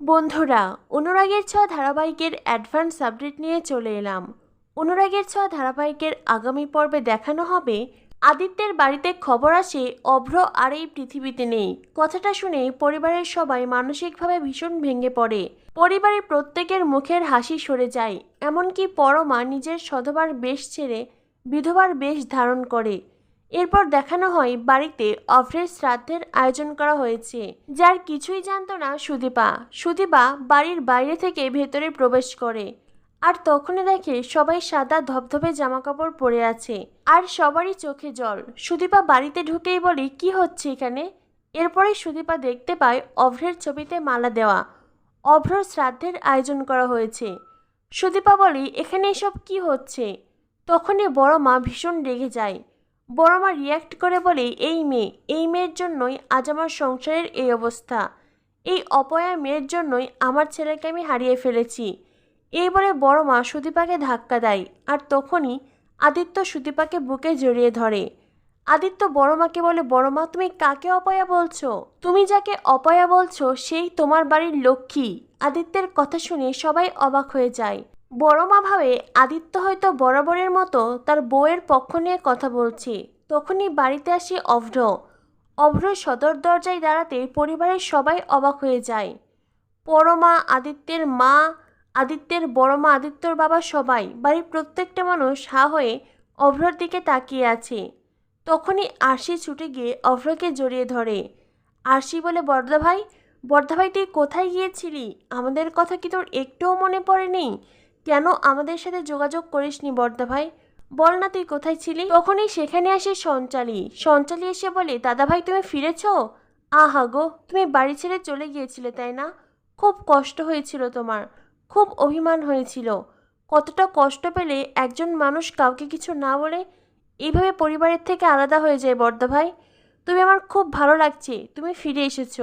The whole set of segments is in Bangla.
বন্ধুরা, অনুরাগের ছোঁয়া ধারাবাহিকের অ্যাডভান্স আপডেট নিয়ে চলে এলাম। অনুরাগের ছোঁয়া ধারাবাহিকের আগামী পর্বে দেখানো হবে আদিত্যের বাড়িতে খবর আসে অভ্র আর এই পৃথিবীতে নেই। কথাটা শুনে পরিবারের সবাই মানসিকভাবে ভীষণ ভেঙে পড়ে। পরিবারের প্রত্যেকের মুখের হাসি সরে যায়, এমনকি পরমা নিজের সধবার বেশ ছেড়ে বিধবার বেশ ধারণ করে। এরপর দেখানো হয় বাড়িতে অভ্রের শ্রাদ্ধের আয়োজন করা হয়েছে, যার কিছুই জানতো না সুদীপা। সুদীপা বাড়ির বাইরে থেকে ভেতরে প্রবেশ করে আর তখনই দেখে সবাই সাদা ধবধবে জামাকাপড় পরে আছে আর সবারই চোখে জল। সুদীপা বাড়িতে ঢুকেই বলে, কি হচ্ছে এখানে? এরপরে সুদীপা দেখতে পায় অভ্রের ছবিতে মালা দেওয়া। অভ্র শ্রাদ্ধের আয়োজন করা হয়েছে। সুদীপা বলে, এখানে এসব কি হচ্ছে? তখনই বড় মা ভীষণ রেগে যায়। বড় মা রিয়াক্ট করে বলে, এই মেয়ে, এই মেয়ের জন্যই আজ আমার সংসারের এই অবস্থা। এই অপয়া মেয়ের জন্যই আমার ছেলেকে আমি হারিয়ে ফেলেছি। এই বলে বড় মা সুদীপাকে ধাক্কা দেয় আর তখনই আদিত্য সুদীপাকে বুকে জড়িয়ে ধরে। আদিত্য বড় মাকে বলে বড় মা তুমি কাকে অপয়া বলছো? তুমি যাকে অপয়া বলছো, সেই তোমার বাড়ির লক্ষ্মী। আদিত্যের কথা শুনে সবাই অবাক হয়ে যায়। বড় মা ভাবে আদিত্য হয়তো বরাবরের মতো তার বউয়ের পক্ষ নিয়ে কথা বলছে। তখনই বাড়িতে আসে অভ্র। অভ্র সদর দরজায় দাঁড়াতে পরিবারের সবাই অবাক হয়ে যায়। পরমা আদিত্যের মা, আদিত্যের বড় মা আদিত্যর বাবা সবাই বাড়ির প্রত্যেকটা মানুষ হা হয়ে অভ্রর দিকে তাকিয়ে আছে। তখনই আরশি ছুটে গিয়ে অভ্রকে জড়িয়ে ধরে। আরশি বলে বর্দা ভাই ভাই তুই কোথায় গিয়েছিলি? আমাদের কথা কি তোর একটুও মনে পড়েনি? কেন আমাদের সাথে যোগাযোগ করিসনি বর্দা ভাই? বল না তুই কোথায় ছিলি? তখনই সেখানে আসে সঞ্চালী। সঞ্চালী এসে বলে, দাদা ভাই, তুমি ফিরেছ? আহা গো, তুমি বাড়ি ছেড়ে চলে গিয়েছিলে, তাই না? খুব কষ্ট হয়েছিল তোমার। খুব অভিমান হয়েছিল। কতটা কষ্ট পেলে একজন মানুষ কাউকে কিছু না বলে এইভাবে পরিবারের থেকে আলাদা হয়ে যায় বর্দা ভাই? তুমি আমার খুব ভালো লাগছে, তুমি ফিরে এসেছ।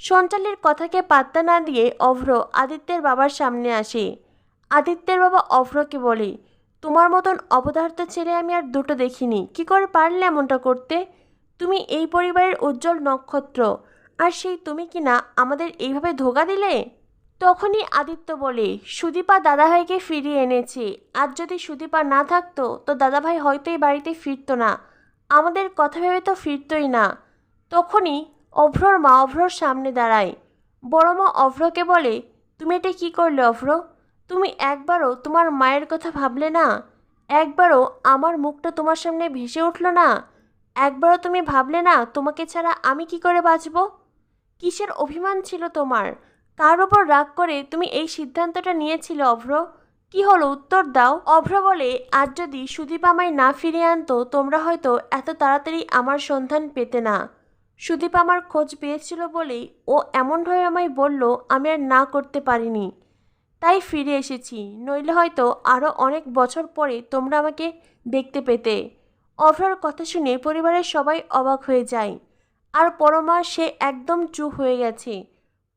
সঞ্চালীর কথাকে পাত্তা না দিয়ে অভ্র আদিত্যের বাবার সামনে আসে। আদিত্যের বাবা অভ্রকে বলে, তোমার মতন অবদার্থ ছেলে আমি আর দুটো দেখিনি। কি করে পারলে এমনটা করতে? তুমি এই পরিবারের উজ্জ্বল নক্ষত্র। আর সেই তুমি কি না আমাদের এইভাবে ধোকা দিলে? তখনই আদিত্য বলে, সুদীপা দাদাভাইকে ফিরিয়ে এনেছে। আর যদি সুদীপা না থাকতো, তো দাদাভাই হয়তো এই বাড়িতে ফিরতো না। আমাদের কথা ভেবে তো ফিরতোই না। তখনই অভ্রর মা অভ্রর সামনে দাঁড়ায়। বড় মা অভ্রকে বলে, তুমি এটা কি করলে অভ্র? তুমি একবারও তোমার মায়ের কথা ভাবলে না? একবারও আমার মুখটা তোমার সামনে ভেসে উঠল না? একবারও তুমি ভাবলে না তোমাকে ছাড়া আমি কি করে বাঁচব? কিসের অভিমান ছিল তোমার? কার ওপর রাগ করে তুমি এই সিদ্ধান্তটা নিয়েছিলে, অভ্র? কি হলো উত্তর দাও। অভ্র বলে, আজ যদি সুদীপ আমায় না ফিরিয়ে আনতো, তোমরা হয়তো এত তাড়াতাড়ি আমার সন্ধান পেতে না। সুদীপ আমার খোঁজ পেয়েছিল বলেই ও এমনভাবে আমায় বলল, আমি আর না করতে পারিনি। তাই ফিরে এসেছি। নইলে হয়তো আরও অনেক বছর পরে তোমরা আমাকে দেখতে পেতে। অভ্রার কথা শুনে পরিবারের সবাই অবাক হয়ে যায়। আর পরমা, সে একদম চুপ হয়ে গেছে।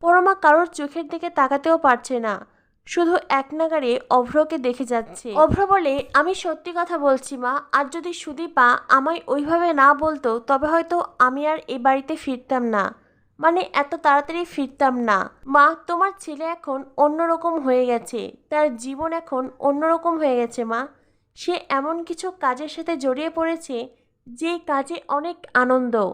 পরমা কারোর চোখের দিকে তাকাতেও পারছে না। শুধু এক নাগারে অভ্রকে দেখে যাচ্ছে। অভ্র বলে, আমি সত্যি কথা বলছি মা, আর যদি সুদীপা আমায় ওইভাবে না বলতো, তবে হয়তো আমি আর এই বাড়িতে ফিরতাম না। মানে এত তাড়াতাড়ি ফিরতাম না। মা, তোমার ছেলে এখন অন্যরকম হয়ে গেছে। তার জীবন এখন অন্যরকম হয়ে গেছে, মা। সে এমন কিছু কাজের সাথে জড়িয়ে পড়েছে, যে কাজে অনেক আনন্দ।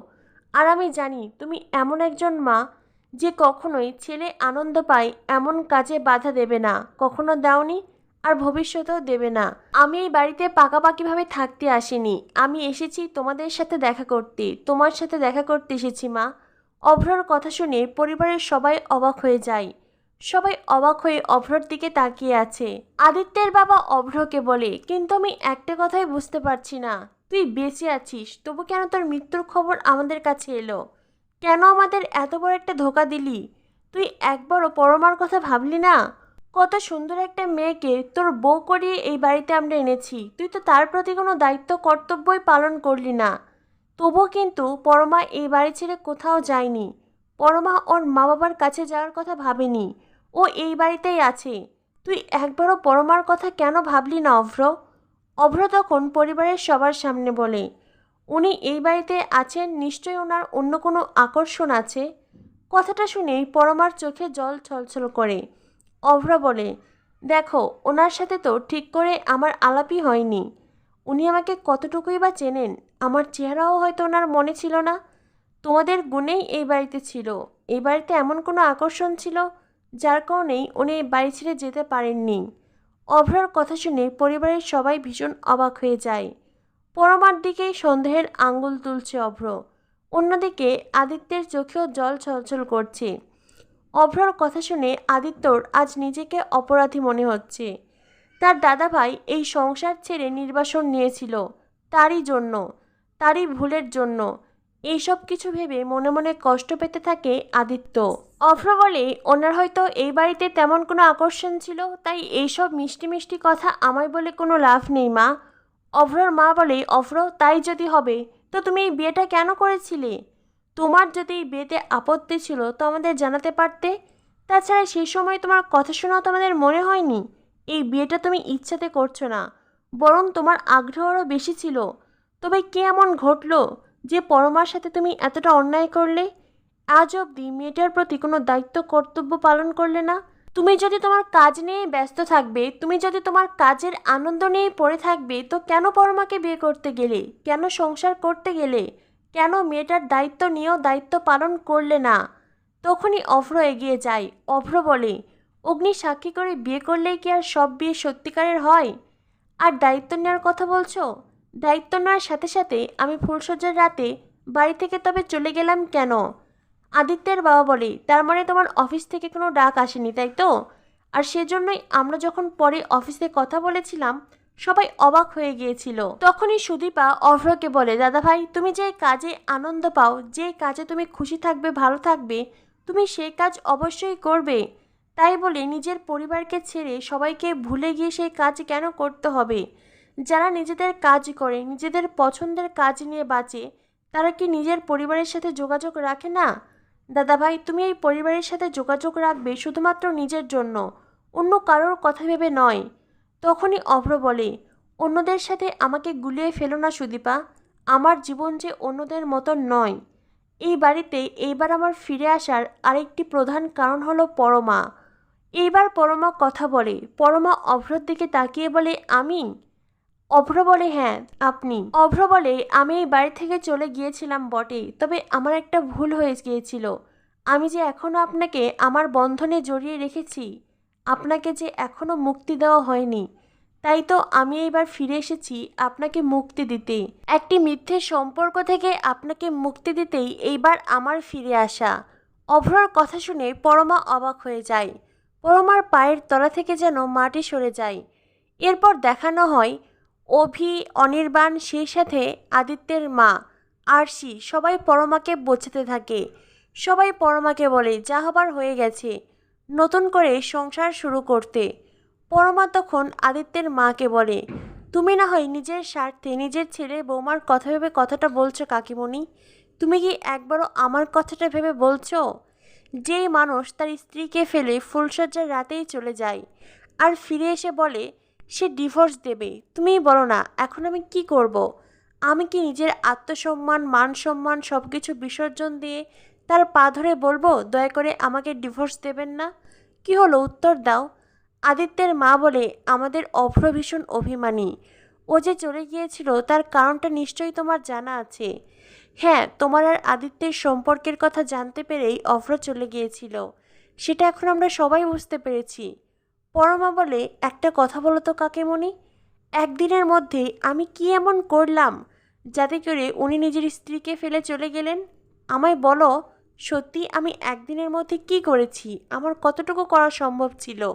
আর আমি জানি, তুমি এমন একজন মা, যে কখনোই ছেলে আনন্দ পায় এমন কাজে বাধা দেবে না। কখনো দাওনি, আর ভবিষ্যতেও দেবে না। আমি এই বাড়িতে পাকাপাকিভাবে থাকতে আসিনি। আমি এসেছি তোমাদের সাথে দেখা করতে। তোমার সাথে দেখা করতে এসেছি, মা। অভ্রর কথা শুনে পরিবারের সবাই অবাক হয়ে যায়। সবাই অবাক হয়ে অভ্রর দিকে তাকিয়ে আছে। আদিত্যের বাবা অভ্রকে বলে, কিন্তু আমি একটা কথাই বুঝতে পারছি না। তুই বেঁচে আছিস, তবু কেন তোর মৃত্যুর খবর আমাদের কাছে এলো? কেন আমাদের এত বড় একটা ধোকা দিলি? তুই একবারও পরমার কথা ভাবলি না? কত সুন্দর একটা মেয়েকে তোর বউ করিয়ে এই বাড়িতে আমরা এনেছি। তুই তো তার প্রতি কোনো দায়িত্ব, কর্তব্যই পালন করলি না। তবুও কিন্তু পরমা এই বাড়ি ছেড়ে কোথাও যায়নি। পরমা ওর মা বাবার কাছে যাওয়ার কথা ভাবেনি। ও এই বাড়িতেই আছে। তুই একবারও পরমার কথা কেন ভাবলি না, অভ্র? অভ্র তখন পরিবারের সবার সামনে বলে, উনি এই বাড়িতে আছেন, নিশ্চয়ই ওনার অন্য কোনো আকর্ষণ আছে? কথাটা শুনেই পরমার চোখে জল ছলছল করে। অভ্র বলে, দেখো, ওনার সাথে তো ঠিক করে আমার আলাপই হয়নি। উনি আমাকে কতটুকুই বা চেনেন আমার চেহারাও হয়তো ওনার মনে ছিল না। তোমাদের গুণেই এই বাড়িতে ছিল। এই বাড়িতে এমন কোনো আকর্ষণ ছিল যার কারণেই উনি বাড়ি ছেড়ে যেতে পারেননি। অভ্রার কথা শুনে পরিবারের সবাই ভীষণ অবাক হয়ে যায়। পরমার দিকেই সন্দেহের আঙ্গুল তুলছে অভ্র। অন্যদিকে আদিত্যের চোখেও জল ছলছল করছে। অভ্রর কথা শুনে আদিত্যর আজ নিজেকে অপরাধী মনে হচ্ছে। তার দাদাভাই এই সংসার ছেড়ে নির্বাসন নিয়েছিল, তারই জন্য। তারই ভুলের জন্য। এইসব কিছু ভেবে মনে মনে কষ্ট পেতে থাকে আদিত্য। অভ্র বলে, ওনার হয়তো এই বাড়িতে তেমন কোনো আকর্ষণ ছিল, তাই এইসব মিষ্টি মিষ্টি কথা আমায় বলে কোনো লাভ নেই, মা। অভ্রর মা বলে, অভ্র, তাই যদি হবে, তো তুমি এই বিয়েটা কেন করেছিলে? তোমার যদি এই বিয়েতে আপত্তি ছিল, তো আমাদের জানাতে পারতে? তাছাড়া সেই সময় তোমার কথা শোনাও তো আমাদের মনে হয়নি। এই বিয়েটা তুমি ইচ্ছাতে করছ না, বরং তোমার আগ্রহ আরও বেশি ছিল। তবে কে এমন ঘটলো যে পরমার সাথে তুমি এতটা অন্যায় করলে? আজ অবধি মেয়েটার প্রতি কোনো দায়িত্ব, কর্তব্য পালন করলে না? তুমি যদি তোমার কাজ নিয়ে ব্যস্ত থাকবে, তুমি যদি তোমার কাজের আনন্দ নিয়ে পড়ে থাকবে, তো কেন পরমাকে বিয়ে করতে গেলে? কেন সংসার করতে গেলে? কেন মেয়েটার দায়িত্ব নিয়েও দায়িত্ব পালন করলে না? তখনই অভ্র এগিয়ে যায়। অভ্র বলে, অগ্নি সাক্ষী করে বিয়ে করলেই কি আর সব বিয়ে সত্যিকারের হয়? আর দায়িত্ব নেওয়ার কথা বলছো? দায়িত্ব নেওয়ার সাথে সাথে আমি ফুলসজ্জার রাতে বাড়ি থেকে তবে চলে গেলাম কেন? আদিত্যের বাবা বলে, তার মানে তোমার অফিস থেকে কোনো ডাক আসেনি, তাই তো? আর সেজন্যই আমরা যখন পরে অফিসে কথা বলেছিলাম, সবাই অবাক হয়ে গিয়েছিল। তখনই সুদীপা অভ্রকে বলে, দাদা ভাই, তুমি যে কাজে আনন্দ পাও, যে কাজে তুমি খুশি থাকবে, ভালো থাকবে, তুমি সেই কাজ অবশ্যই করবে। তাই বলে নিজের পরিবারকে ছেড়ে সবাইকে ভুলে গিয়ে সেই কাজ কেন করতে হবে? যারা নিজেদের কাজ করে, নিজেদের পছন্দের কাজ নিয়ে বাঁচে, তারা কি নিজের পরিবারের সাথে যোগাযোগ রাখে না? দাদাভাই তুমি এই পরিবারের সাথে যোগাযোগ রাখবে শুধুমাত্র নিজের জন্য, অন্য কারোর কথা ভেবে নয়। তখনই অভ্র বলে, অন্যদের সাথে আমাকে গুলিয়ে ফেলো না সুদীপা, আমার জীবন যে অন্যদের মতন নয়। এই বাড়িতে এইবার আমার ফিরে আসার আরেকটি প্রধান কারণ হলো পরমা। এইবার পরমা কথা বলে, পরমা অভ্রর দিকে তাকিয়ে বলে, আমি? অভ্র বলে হ্যাঁ আপনি। অভ্র বলে, আমি এই বাড়ি থেকে চলে গিয়েছিলাম বটে, তবে আমার একটা ভুল হয়ে গিয়েছিল। আমি যে এখনও আপনাকে আমার বন্ধনে জড়িয়ে রেখেছি, আপনাকে যে এখনও মুক্তি দেওয়া হয়নি, তাই তো আমি এইবার ফিরে এসেছি আপনাকে মুক্তি দিতে। একটি মিথ্যে সম্পর্ক থেকে আপনাকে মুক্তি দিতেই এইবার আমার ফিরে আসা। অভ্রর কথা শুনে পরমা অবাক হয়ে যায়। পরমার পায়ের তলা থেকে যেন মাটি সরে যায়। এরপর দেখানো হয় অভি, অনির্বাণ, সেই সাথে আদিত্যের মা, আরশি সবাই পরমাকে বোঝাতে থাকে। সবাই পরমাকে বলে, যা হবার হয়ে গেছে। নতুন করে সংসার শুরু করতে। পরমা তখন আদিত্যের মাকে বলে, তুমি না হয় নিজের স্বার্থে নিজের ছেলে বৌমার কথা ভেবে কথাটা বলছো কাকিমণি? তুমি কি একবারও আমার কথাটা ভেবে বলছো? যেই মানুষ তার স্ত্রীকে ফেলে ফুলসজ্জার রাতেই চলে যায়। আর ফিরে এসে বলে সে ডিভোর্স দেবে। তুমিই বলো না, এখন আমি কি করব। আমি কি নিজের আত্মসম্মান মান সম্মান সব কিছু বিসর্জন দিয়ে তার পা ধরে বলব, দয়া করে আমাকে ডিভোর্স দেবেন না? কি হলো? উত্তর দাও। আদিত্যের মা বলে, আমাদের অভ্র ভীষণ অভিমানী। ও যে চলে গিয়েছিল, তার কারণটা নিশ্চয়ই তোমার জানা আছে। হ্যাঁ তোমার আর আদিত্যের সম্পর্কের কথা জানতে পেরেই অভ্র চলে গিয়েছিল। সেটা এখন আমরা সবাই বুঝতে পেরেছি। পরমা বলে, একটা কথা বলো তো কাকেমণি, একদিনের মধ্যে আমি কি এমন করলাম যাতে করে উনি নিজের স্ত্রীকে ফেলে চলে গেলেন? আমায় বলো, সত্যি আমি একদিনের মধ্যে কি করেছি? আমার কতটুকু করা সম্ভব ছিল?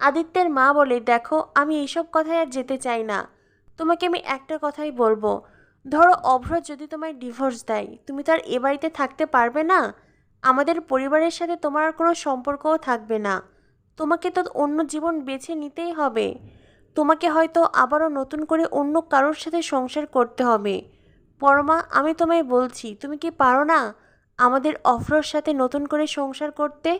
আদিত্যের মা বলে, দেখো, আমি এইসব কথায় আর যেতে চাই না। তোমাকে আমি একটা কথাই বলব। ধরো, অভ্র যদি তোমায় ডিভোর্স দেয়, তুমি তো আর এ বাড়িতে থাকতে পারবে না? আমাদের পরিবারের সাথে তোমার কোনো সম্পর্কও থাকবে না। তোমাকে তো অন্য জীবন বেছে নিতেই হবে। তোমাকে হয়তো আবারও নতুন করে অন্য কারোর সাথে সংসার করতে হবে। পরমা, আমি তোমায় বলছি, তুমি কি পারো না আমাদের অফরর সাথে নতুন করে সংসার করতে?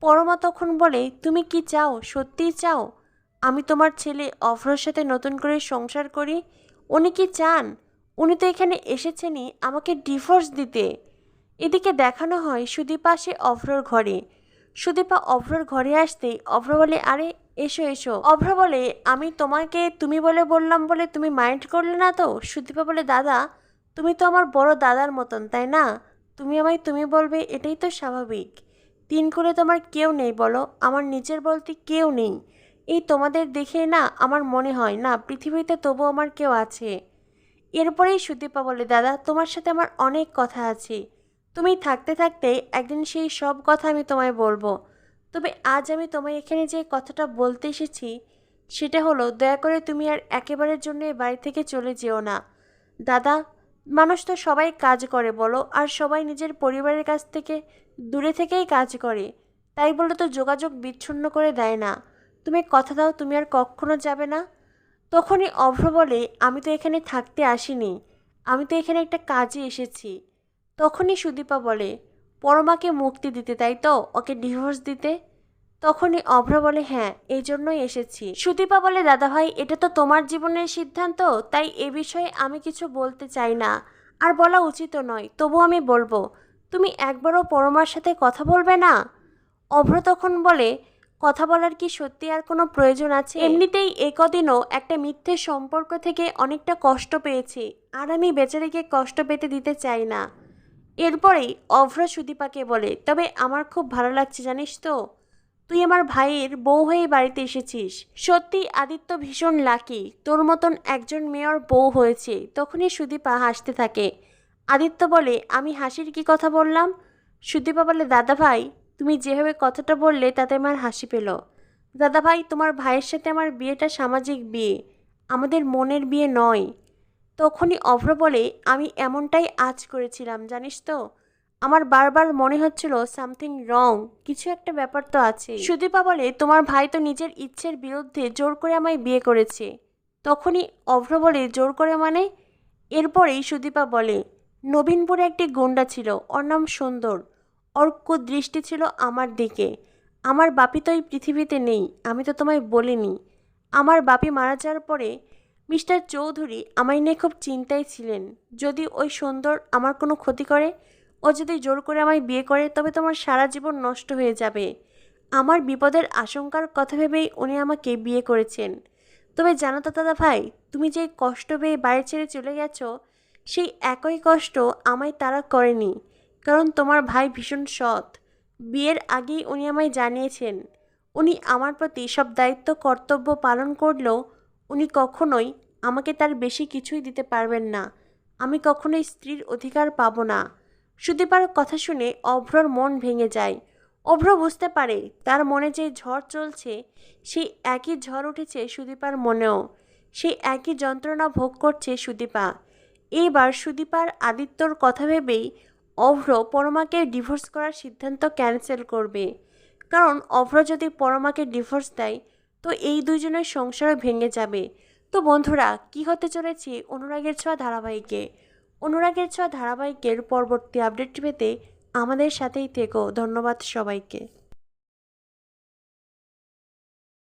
পরমা তখন বলে, তুমি কি চাও? সত্যিই চাও? আমি তোমার ছেলে অফরর সাথে নতুন করে সংসার করি? উনি কি চান? উনি তো এখানে এসেছেনই আমাকে ডিভোর্স দিতে। এদিকে দেখানো হয় সুদীপা সে অভ্রর ঘরে। সুদীপা অভ্রর ঘরে আসতেই অভ্র বলে, আরে, এসো এসো। অভ্র বলে, আমি তোমাকে তুমি বলে বললাম বলে তুমি মাইন্ড করলে না তো? সুদীপা বলে, দাদা, তুমি তো আমার বড় দাদার মতন, তাই না? তুমি আমায় তুমি বলবে, এটাই তো স্বাভাবিক। তিন করে তোমার কেউ নেই, বলো। আমার নিজের বলতে কেউ নেই। এই তোমাদের দেখে না আমার মনে হয় না, পৃথিবীতে তবু আমার কেউ আছে। এরপরেই সুদীপা বলে, দাদা, তোমার সাথে আমার অনেক কথা আছে। তুমি থাকতে থাকতে একদিন সেই সব কথা আমি তোমায় বলব। তবে আজ আমি তোমায় এখানে যে কথাটা বলতে এসেছি, সেটা হলো দয়া করে তুমি আর একেবারের জন্য বাড়ি থেকে চলে যেও না। দাদা, মানুষ তো সবাই কাজ করে বলো, আর সবাই নিজের পরিবারের কাছ থেকে দূরে থেকেই কাজ করে। তাই বলে তো যোগাযোগ বিচ্ছিন্ন করে দেয় না। তুমি কথা দাও, তুমি আর কখনো যাবে না? তখনই অভ্র বলে, আমি তো এখানে থাকতে আসিনি। আমি তো এখানে একটা কাজে এসেছি। তখনই সুদীপা বলে, পরমাকে মুক্তি দিতে, তাই তো? ওকে ডিভোর্স দিতে? তখনই অভ্র বলে হ্যাঁ এই জন্যই এসেছি। সুদীপা বলে, দাদাভাই, এটা তো তোমার জীবনের সিদ্ধান্ত, তাই এ বিষয়ে আমি কিছু বলতে চাই না। আর বলা উচিত নয় তবু আমি বলব, তুমি একবারও পরমার সাথে কথা বলবে না? অভ্র তখন বলে, কথা বলার কি সত্যি আর কোনো প্রয়োজন আছে? এমনিতেই এ কদিনও একটা মিথ্যে সম্পর্ক থেকে অনেকটা কষ্ট পেয়েছি, আর আমি বেচারিকে কষ্ট পেতে দিতে চাই না। এরপরেই অভ্র সুদীপাকে বলে, তবে আমার খুব ভালো লাগছে, জানিস তো? তুই আমার ভাইয়ের বউ হয়ে বাড়িতে এসেছিস। সত্যি আদিত্য ভীষণ লাকি। তোর মতন একজন মেয়র বউ হয়েছে। তখনই সুদীপা হাসতে থাকে। আদিত্য বলে, আমি হাসির কি কথা বললাম? সুদীপা বলে, দাদা ভাই, তুমি যেভাবে কথাটা বললে, তাতে আমার হাসি পেল। দাদা ভাই, তোমার ভাইয়ের সাথে আমার বিয়েটা সামাজিক বিয়ে। আমাদের মনের বিয়ে নয়। তখনই অভ্র বলে, আমি এমনটাই আজ করেছিলাম, জানিস তো? আমার বারবার মনে হচ্ছিল সামথিং রং, কিছু একটা ব্যাপার তো আছে। সুদীপা বলে, তোমার ভাই তো নিজের ইচ্ছের বিরুদ্ধে জোর করে আমায় বিয়ে করেছে। তখনই অভ্র বলে, জোর করে মানে? এরপরেই সুদীপা বলে, নবীনপুরে একটি গুন্ডা ছিল, ওর নাম সুন্দর। ওর দৃষ্টি ছিল আমার দিকে। আমার বাপি তো এই পৃথিবীতে নেই, আমি তো তোমায় বলিনি। আমার বাপি মারা যাওয়ার পরে মিস্টার চৌধুরী আমায় নিয়ে খুব চিন্তায় ছিলেন। যদি ওই সুন্দর আমার কোনো ক্ষতি করে, ও যদি জোর করে আমায় বিয়ে করে, তবে তোমার সারা জীবন নষ্ট হয়ে যাবে। আমার বিপদের আশঙ্কার কথা ভেবেই উনি আমাকে বিয়ে করেছেন। তবে জানো তো দাদা ভাই, তুমি যে কষ্ট পেয়ে বাড়ি ছেড়ে চলে গেছো, সেই একই কষ্ট আমায় তারা করেনি, কারণ তোমার ভাই ভীষণ সৎ। বিয়ের আগেই উনি আমায় জানিয়েছেন। উনি আমার প্রতি সব দায়িত্ব, কর্তব্য পালন করলেও উনি কখনোই আমাকে তার বেশি কিছুই দিতে পারবেন না। আমি কখনোই স্ত্রীর অধিকার পাবো না। সুদীপার কথা শুনে অভ্রর মন ভেঙে যায়। অভ্র বুঝতে পারে তার মনে যে ঝড় চলছে, সেই একই ঝড় উঠেছে সুদীপার মনেও। সেই একই যন্ত্রণা ভোগ করছে সুদীপা। এইবার সুদীপার আদিত্যর কথা ভেবেই অভ্র পরমাকে ডিভোর্স করার সিদ্ধান্ত ক্যান্সেল করবে। কারণ অভ্র যদি পরমাকে ডিভোর্স দেয় তো এই দুজনের সংসারও ভেঙে যাবে। তো বন্ধুরা, কি হতে চলেছে অনুরাগের ছোঁয়া ধারাবাহিকে? অনুরাগের ছোঁয়া ধারাবাহিকের পরবর্তী আপডেট পেতে আমাদের সাথেই থেকো। ধন্যবাদ সবাইকে।